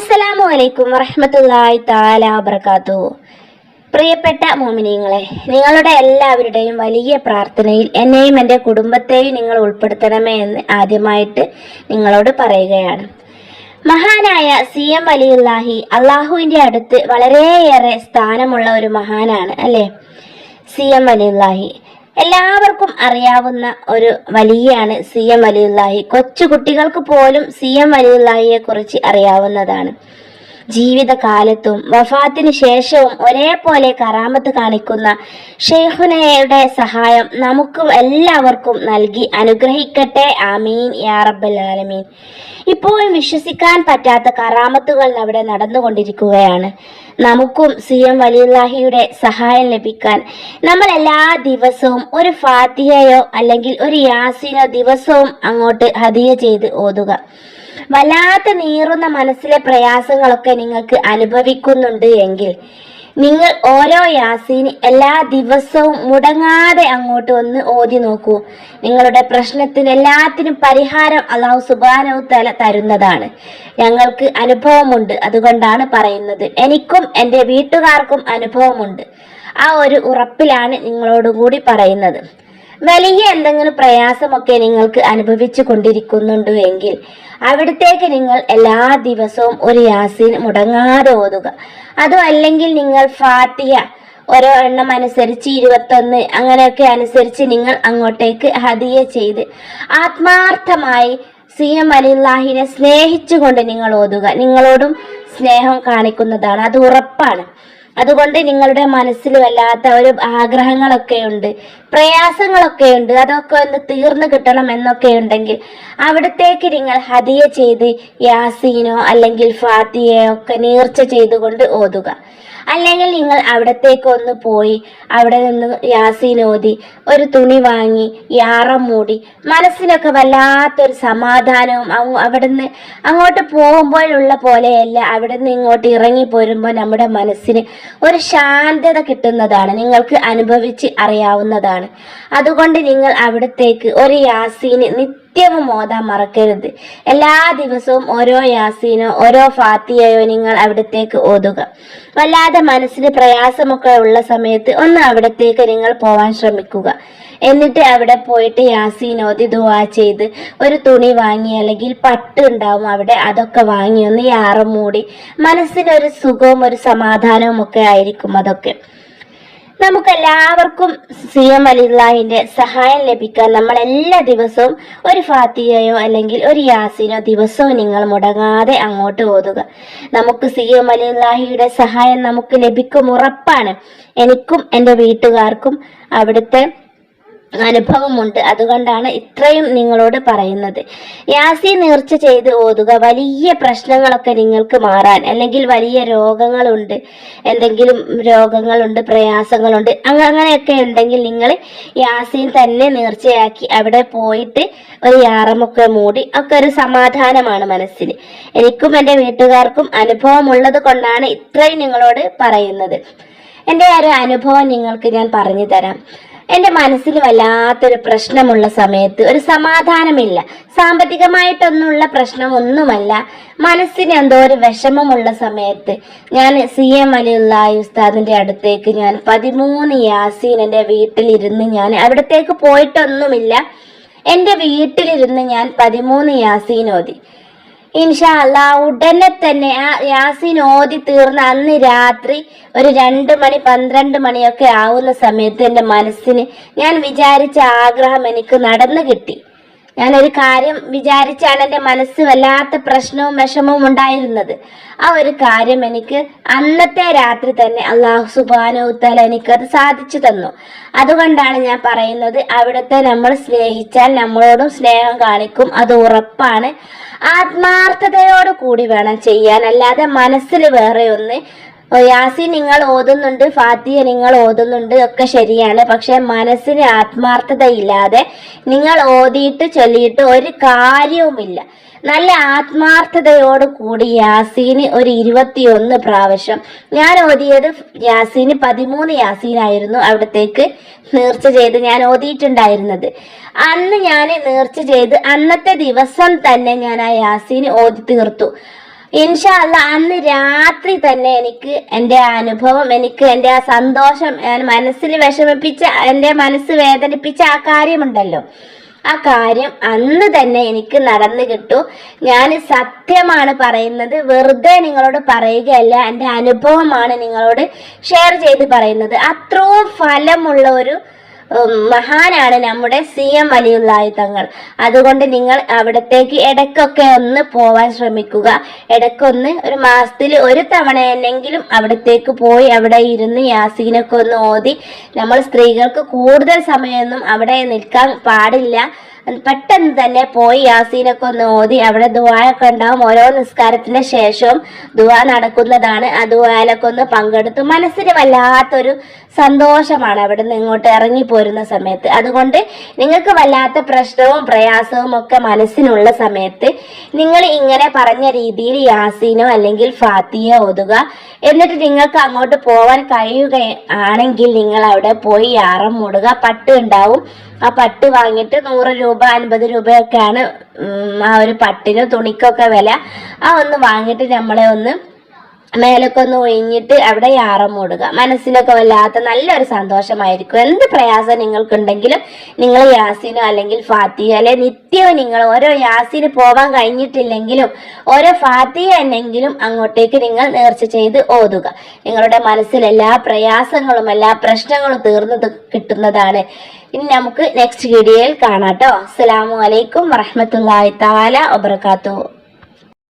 അസ്സലാമു അലൈക്കും വറഹ്മത്തുള്ളാഹി താല അബർക്കാത്തു പ്രിയപ്പെട്ട മോമിനിയങ്ങളെ നിങ്ങളുടെ എല്ലാവരുടെയും വലിയ പ്രാർത്ഥനയിൽ എന്നെയും എന്റെ കുടുംബത്തെയും നിങ്ങൾ ഉൾപ്പെടുത്തണമേ എന്ന് ആദ്യമായിട്ട് നിങ്ങളോട് പറയുകയാണ്. മഹാനായ സി എം വലിയുല്ലാഹി അള്ളാഹുവിന്റെ അടുത്ത് വളരെയേറെ സ്ഥാനമുള്ള ഒരു മഹാനാണ് അല്ലേ? സി എം വലിയുല്ലാഹി എല്ലാവർക്കും അറിയാവുന്ന ഒരു വലിയാണ് സി എം വലിയുല്ലാഹി കൊച്ചു കുട്ടികൾക്ക് പോലും സി എം വലിയുല്ലാഹിയെ കുറിച്ച് അറിയാവുന്നതാണ്. ജീവിതകാലത്തും വഫാത്തിന് ശേഷവും ഒരേപോലെ കറാമത്ത് കാണിക്കുന്ന ഷെയ്ഖുനയുടെ സഹായം നമുക്കും എല്ലാവർക്കും നൽകി അനുഗ്രഹിക്കട്ടെ. ആമീൻ. യാ ആലമീൻ. ഇപ്പോഴും വിശ്വസിക്കാൻ പറ്റാത്ത കറാമത്തുകൾ അവിടെ നടന്നുകൊണ്ടിരിക്കുകയാണ്. നമുക്കും സി എം വലിയുല്ലാഹിയുടെ സഹായം ലഭിക്കാൻ. നമ്മൾ എല്ലാ ദിവസവും ഒരു ഫാത്തിഹയോ അല്ലെങ്കിൽ ഒരു യാസിനോ ദിവസവും അങ്ങോട്ട് ഹദിയ ചെയ്ത് ഓതുക. വല്ലാത്ത നീറുന്ന മനസ്സിലെ പ്രയാസങ്ങളൊക്കെ നിങ്ങൾക്ക് അനുഭവിക്കുന്നുണ്ട് എങ്കിൽ നിങ്ങൾ ഓരോ യാസീന് എല്ലാ ദിവസവും മുടങ്ങാതെ അങ്ങോട്ട് ഒന്ന് ഓതി നോക്കൂ. നിങ്ങളുടെ പ്രശ്നത്തിന് എല്ലാത്തിനും പരിഹാരം അള്ളാഹു സുബാനവ് തല തരുന്നതാണ്. ഞങ്ങൾക്ക് അനുഭവമുണ്ട് അതുകൊണ്ടാണ് പറയുന്നത്. എനിക്കും എന്റെ വീട്ടുകാർക്കും അനുഭവമുണ്ട്. ആ ഒരു ഉറപ്പിലാണ് നിങ്ങളോടുകൂടി പറയുന്നത്. വലിയ എന്തെങ്കിലും പ്രയാസമൊക്കെ നിങ്ങൾക്ക് അനുഭവിച്ചു കൊണ്ടിരിക്കുന്നുണ്ടു എങ്കിൽ അവിടത്തേക്ക് നിങ്ങൾ എല്ലാ ദിവസവും ഒരു യാസീൻ മുടങ്ങാതെ ഓതുക. അതും അല്ലെങ്കിൽ നിങ്ങൾ ഫാത്തിയ ഓരോ എണ്ണം അനുസരിച്ച് ഇരുപത്തൊന്ന് അങ്ങനെയൊക്കെ അനുസരിച്ച് നിങ്ങൾ അങ്ങോട്ടേക്ക് ഹദിയ ചെയ്ത് ആത്മാർത്ഥമായി സി എം അലില്ലാഹിനെ സ്നേഹിച്ചുകൊണ്ട് നിങ്ങൾ ഓതുക. നിങ്ങളോടും സ്നേഹം കാണിക്കുന്നതാണ്. അത് ഉറപ്പാണ്. അതുകൊണ്ട് നിങ്ങളുടെ മനസ്സിൽ വല്ലാത്ത ഒരു ആഗ്രഹങ്ങളൊക്കെ ഉണ്ട് പ്രയാസങ്ങളൊക്കെ ഉണ്ട് അതൊക്കെ ഒന്ന് തീർന്നു കിട്ടണം എന്നൊക്കെ ഉണ്ടെങ്കിൽ അവിടത്തേക്ക് നിങ്ങൾ ഹദിയ ചെയ്ത് യാസീനോ അല്ലെങ്കിൽ ഫാത്തിയയോ ഒക്കെ നീർച്ച ചെയ്തുകൊണ്ട് ഓതുക. അല്ലെങ്കിൽ നിങ്ങൾ അവിടത്തേക്ക് ഒന്ന് പോയി അവിടെ നിന്ന് യാസീൻ ഓതി ഒരു തുണി വാങ്ങി യാറം മൂടി മനസ്സിനൊക്കെ വല്ലാത്തൊരു സമാധാനവും അവിടുന്ന് അങ്ങോട്ട് പോകുമ്പോഴുള്ള പോലെയല്ല അവിടുന്ന് ഇങ്ങോട്ട് ഇറങ്ങി പോരുമ്പോൾ നമ്മുടെ മനസ്സിന് ഒരു ശാന്തത കിട്ടുന്നതാണ് നിങ്ങൾക്ക് അനുഭവിച്ച് അറിയാവുന്നതാണ്. അതുകൊണ്ട് നിങ്ങൾ അവിടത്തേക്ക് ഒരു യാസീന് നിത്യവും ഓതാൻ മറക്കരുത്. എല്ലാ ദിവസവും ഓരോ യാസീനോ ഓരോ ഫാത്തിയയോ നിങ്ങൾ അവിടത്തേക്ക് ഓതുക. വല്ലാതെ മനസ്സിന് പ്രയാസമൊക്കെ ഉള്ള സമയത്ത് ഒന്ന് അവിടത്തേക്ക് നിങ്ങൾ പോവാൻ ശ്രമിക്കുക. എന്നിട്ട് അവിടെ പോയിട്ട് യാസീൻ ഓതി ദുവാ ചെയ്ത് ഒരു തുണി വാങ്ങി അല്ലെങ്കിൽ പട്ട് ഉണ്ടാവും അവിടെ അതൊക്കെ വാങ്ങി ഒന്ന് യാറും മൂടി മനസ്സിനൊരു സുഖവും ഒരു സമാധാനവും ഒക്കെ ആയിരിക്കും അതൊക്കെ. നമുക്കെല്ലാവർക്കും സി എം അലിള്ളാഹിന്റെ സഹായം ലഭിക്കാൻ നമ്മൾ എല്ലാ ദിവസവും ഒരു ഫാത്തിയയോ അല്ലെങ്കിൽ ഒരു യാസിനോ ദിവസവും നിങ്ങൾ മുടങ്ങാതെ അങ്ങോട്ട് ഓതുക. നമുക്ക് സി എം അലിള്ളാഹിയുടെ സഹായം നമുക്ക് ലഭിക്കും ഉറപ്പാണ്. എനിക്കും എന്റെ വീട്ടുകാർക്കും അവിടുത്തെ അനുഭവമുണ്ട്. അതുകൊണ്ടാണ് ഇത്രയും നിങ്ങളോട് പറയുന്നത്. യാസി നേർച്ച ചെയ്ത് ഓതുക. വലിയ പ്രശ്നങ്ങളൊക്കെ നിങ്ങൾക്ക് മാറാൻ അല്ലെങ്കിൽ വലിയ രോഗങ്ങളുണ്ട് എന്തെങ്കിലും രോഗങ്ങളുണ്ട് പ്രയാസങ്ങളുണ്ട് അങ്ങ- അങ്ങനെയൊക്കെ ഉണ്ടെങ്കിൽ നിങ്ങൾ യാസീൻ തന്നെ നേർച്ചയാക്കി അവിടെ പോയിട്ട് ഒരു യാറമൊക്കെ മൂടി ഒക്കെ ഒരു സമാധാനമാണ് മനസ്സിന്. എനിക്കും എന്റെ വീട്ടുകാർക്കും അനുഭവമുള്ളത് കൊണ്ടാണ് ഇത്രയും നിങ്ങളോട് പറയുന്നത്. എന്റെ ഒരു അനുഭവം നിങ്ങൾക്ക് ഞാൻ പറഞ്ഞു തരാം. എന്റെ മനസ്സിൽ വല്ലാത്തൊരു പ്രശ്നമുള്ള സമയത്ത് ഒരു സമാധാനമില്ല. സാമ്പത്തികമായിട്ടൊന്നുമുള്ള പ്രശ്നമൊന്നുമല്ല. മനസ്സിന് എന്തോ ഒരു വിഷമമുള്ള സമയത്ത് ഞാൻ സി എം അലിയുള്ള ഉസ്താദിന്റെ അടുത്തേക്ക് ഞാൻ പതിമൂന്ന് യാസീൻ എന്റെ വീട്ടിലിരുന്ന് ഞാൻ അവിടത്തേക്ക് പോയിട്ടൊന്നുമില്ല. എന്റെ വീട്ടിലിരുന്ന് ഞാൻ പതിമൂന്ന് യാസീൻ ഓതി ഇൻഷാ അല്ലാ ഉടനെ തന്നെ ആ യാസീൻ ഓതി തീർന്ന അന്ന് രാത്രി ഒരു രണ്ട് മണി പന്ത്രണ്ട് മണിയൊക്കെ ആവുന്ന സമയത്ത് എന്റെ മനസ്സിന് ഞാൻ വിചാരിച്ച ആഗ്രഹം എനിക്ക് നടന്നു കിട്ടി. ഞാനൊരു കാര്യം വിചാരിച്ചാണ് എന്റെ മനസ്സ് വല്ലാത്ത പ്രശ്നവും വിഷമവും ഉണ്ടായിരുന്നത്. ആ ഒരു കാര്യം എനിക്ക് അന്നത്തെ രാത്രി തന്നെ അള്ളാഹു സുബാനുത്തല എനിക്കത് സാധിച്ചു തന്നു. അതുകൊണ്ടാണ് ഞാൻ പറയുന്നത് അവിടുത്തെ നമ്മൾ സ്നേഹിച്ചാൽ നമ്മളോടും സ്നേഹം കാണിക്കും അത് ഉറപ്പാണ്. ആത്മാർത്ഥതയോട് കൂടി വേണം ചെയ്യാൻ. അല്ലാതെ മനസ്സിൽ വേറെ ഒന്ന് ഓ, യാസീൻ നിങ്ങൾ ഓതുന്നുണ്ട് ഫാത്തിയ നിങ്ങൾ ഓതുന്നുണ്ട് ഒക്കെ ശരിയാണ്. പക്ഷെ മനസ്സിന് ആത്മാർത്ഥതയില്ലാതെ നിങ്ങൾ ഓതിയിട്ട് ചൊല്ലിയിട്ട് ഒരു കാര്യവുമില്ല. നല്ല ആത്മാർത്ഥതയോട് കൂടി യാസീന് ഒരു ഇരുപത്തിയൊന്ന് പ്രാവശ്യം. ഞാൻ ഓതിയത് യാസീന് പതിമൂന്ന് യാസീനായിരുന്നു അവിടത്തേക്ക് നേർച്ച ചെയ്ത് ഞാൻ ഓതിയിട്ടുണ്ടായിരുന്നത്. അന്ന് ഞാൻ നേർച്ച ചെയ്ത് അന്നത്തെ ദിവസം തന്നെ ഞാൻ ആ യാസീന് ഓതി തീർത്തു. ഇൻഷാ അല്ല അന്ന് രാത്രി തന്നെ എനിക്ക് എന്റെ അനുഭവം എനിക്ക് എന്റെ ആ സന്തോഷം ഞാൻ മനസ്സിൽ വിഷമിപ്പിച്ച എന്റെ മനസ്സ് വേദനിപ്പിച്ച ആ കാര്യമുണ്ടല്ലോ. ആ കാര്യം അന്ന് തന്നെ എനിക്ക് നടന്നു കിട്ടു. ഞാൻ സത്യമാണ് പറയുന്നത് വെറുതെ നിങ്ങളോട് പറയുകയല്ല എന്റെ അനുഭവമാണ് നിങ്ങളോട് ഷെയർ ചെയ്ത് പറയുന്നത്. അത്രയും ഫലമുള്ള ഒരു മഹാനാണ് നമ്മുടെ സി എം വലിയുള്ളായി തങ്ങൾ. അതുകൊണ്ട് നിങ്ങൾ അവിടത്തേക്ക് ഇടയ്ക്കൊക്കെ ഒന്ന് പോവാൻ ശ്രമിക്കുക. ഇടയ്ക്കൊന്ന് ഒരു മാസത്തിൽ ഒരു തവണയെങ്കിലും അവിടത്തേക്ക് പോയി അവിടെ ഇരുന്ന് യാസീനൊക്കെ ഒന്ന് ഓതി. നമ്മൾ സ്ത്രീകൾക്ക് കൂടുതൽ സമയമൊന്നും അവിടെ നിൽക്കാൻ പാടില്ല. പെട്ടെന്ന് തന്നെ പോയി യാസീനൊക്കെ ഒന്ന് ഓതി അവിടെ ദുവായൊക്കെ ഉണ്ടാവും. ഓരോ നിസ്കാരത്തിന് ശേഷവും ദുവാ നടക്കുന്നതാണ്. ആ ദുവായിലൊക്കെ ഒന്ന് പങ്കെടുത്തു. മനസ്സിന് വല്ലാത്തൊരു സന്തോഷമാണ് അവിടെ നിന്ന് ഇങ്ങോട്ട് ഇറങ്ങി പോരുന്ന സമയത്ത്. അതുകൊണ്ട് നിങ്ങൾക്ക് വല്ലാത്ത പ്രശ്നവും പ്രയാസവും ഒക്കെ മനസ്സിനുള്ള സമയത്ത് നിങ്ങൾ ഇങ്ങനെ പറഞ്ഞ രീതിയിൽ യാസീനോ അല്ലെങ്കിൽ ഫാത്തിയോ ഓതുക. എന്നിട്ട് നിങ്ങൾക്ക് അങ്ങോട്ട് പോവാൻ കഴിയുകയാണെങ്കിൽ നിങ്ങൾ അവിടെ പോയി യാറം മൂടുക. പട്ട് ഉണ്ടാവും. ആ പട്ട് വാങ്ങിയിട്ട് നൂറ് രൂപ അൻപത് രൂപയൊക്കെയാണ് ആ ഒരു പട്ടിനും തുണിക്കൊക്കെ വില. ആ ഒന്ന് വാങ്ങിയിട്ട് നമ്മളെ ഒന്ന് മേലൊക്കെ ഒന്ന് ഒഴിഞ്ഞിട്ട് അവിടെ യാറം മൂടുക. മനസ്സിനൊക്കെ വല്ലാത്ത നല്ലൊരു സന്തോഷമായിരിക്കും. എന്ത് പ്രയാസം നിങ്ങൾക്കുണ്ടെങ്കിലും നിങ്ങൾ യാസിനോ അല്ലെങ്കിൽ ഫാത്തിയോ അല്ലെ നിത്യവും നിങ്ങൾ ഓരോ യാസിന് പോവാൻ കഴിഞ്ഞിട്ടില്ലെങ്കിലും ഓരോ ഫാത്തിയ എന്നെങ്കിലും അങ്ങോട്ടേക്ക് നിങ്ങൾ നേർച്ച ചെയ്ത് ഓതുക. നിങ്ങളുടെ മനസ്സിൽ എല്ലാ പ്രയാസങ്ങളും എല്ലാ പ്രശ്നങ്ങളും തീർന്നു കിട്ടുന്നതാണ്. ഇനി നമുക്ക് നെക്സ്റ്റ് വീഡിയോയിൽ കാണാം കേട്ടോ അസ്സലാമു അലൈക്കും വറഹമത്തല്ലാഹി താല വബർക്കാത്തു